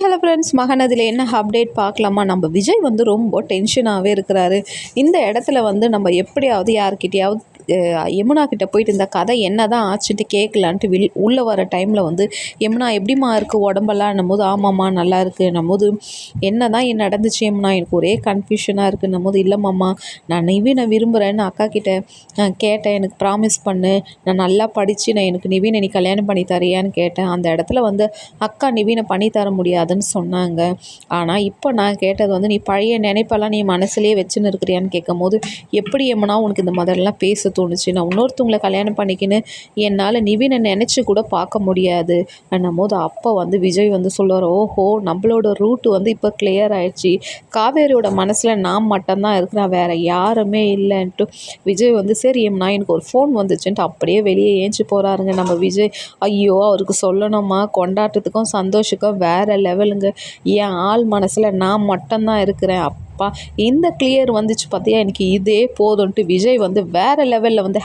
Hello friends மகன் அதில் என்ன அப்டேட் பார்க்கலாமா? நம்ம விஜய் வந்து ரொம்ப டென்ஷனாகவே இருக்கிறாரு. இந்த இடத்துல வந்து நம்ம எப்படியாவது யார்கிட்டயாவது யமுனா கிட்ட போயிட்டு இந்த கதை என்ன தான் ஆச்சுன்ட்டு கேட்கலான்ட்டு வில் உள்ளே வர டைமில் வந்து யமுனா எப்படிம்மா இருக்குது உடம்பெல்லாம்? போது ஆமாம்மா நல்லா இருக்குன்னும் போது என்ன தான் என் நடந்துச்சு யமுனா? எனக்கு ஒரே கன்ஃபியூஷனாக இருக்குன்னும் போது இல்லைம்மாம்மா நான் நிவீனை விரும்புகிறேன்னு அக்கா கிட்ட கேட்டேன். எனக்கு ப்ராமிஸ் பண்ணு. நான் நல்லா படித்து நான் எனக்கு நிவீனை நீ கல்யாணம் பண்ணி தரியான்னு கேட்டேன். அந்த இடத்துல வந்து அக்கா நிவீனை பண்ணி தர முடியாதுன்னு சொன்னாங்க. ஆனால் இப்போ நான் கேட்டது வந்து நீ பழைய நினைப்பெல்லாம் நீ மனசுலேயே வச்சுன்னு இருக்கிறியான்னு கேட்கும்போது எப்படி எம்மனா உனக்கு இந்த மாதிரிலாம் பேச தோணுச்சு. நான் இன்னொருத்தவங்களை கல்யாணம் பண்ணிக்கின்னு என்னால் நிவினை நினச்சி கூட பார்க்க முடியாது. என்னும் போது அப்போ வந்து விஜய் வந்து சொல்லுவார் ஓஹோ நம்மளோட ரூட்டு வந்து இப்போ கிளியர் ஆயிடுச்சு. காவேரியோட மனசில் நான் மட்டும்தான் இருக்கிறேன் வேற யாருமே இல்லைன்ட்டு. விஜய் வந்து சரி நான் எனக்கு ஒரு ஃபோன் வந்துச்சுன்ட்டு அப்படியே வெளியே ஏஞ்சி போகிறாருங்க நம்ம விஜய். ஐயோ அவருக்கு சொல்லணுமா? கொண்டாட்டத்துக்கும் சந்தோஷத்துக்கும் வேறு லெவலுங்க என் ஆள் மனசில் நான் மட்டும்தான் இருக்கிறேன். அப்பா இந்த கிளியர் வந்துச்சு பார்த்தியா எனக்கு இதே போதும்ன்ட்டு விஜய் வந்து வேற லெவலில் வந்து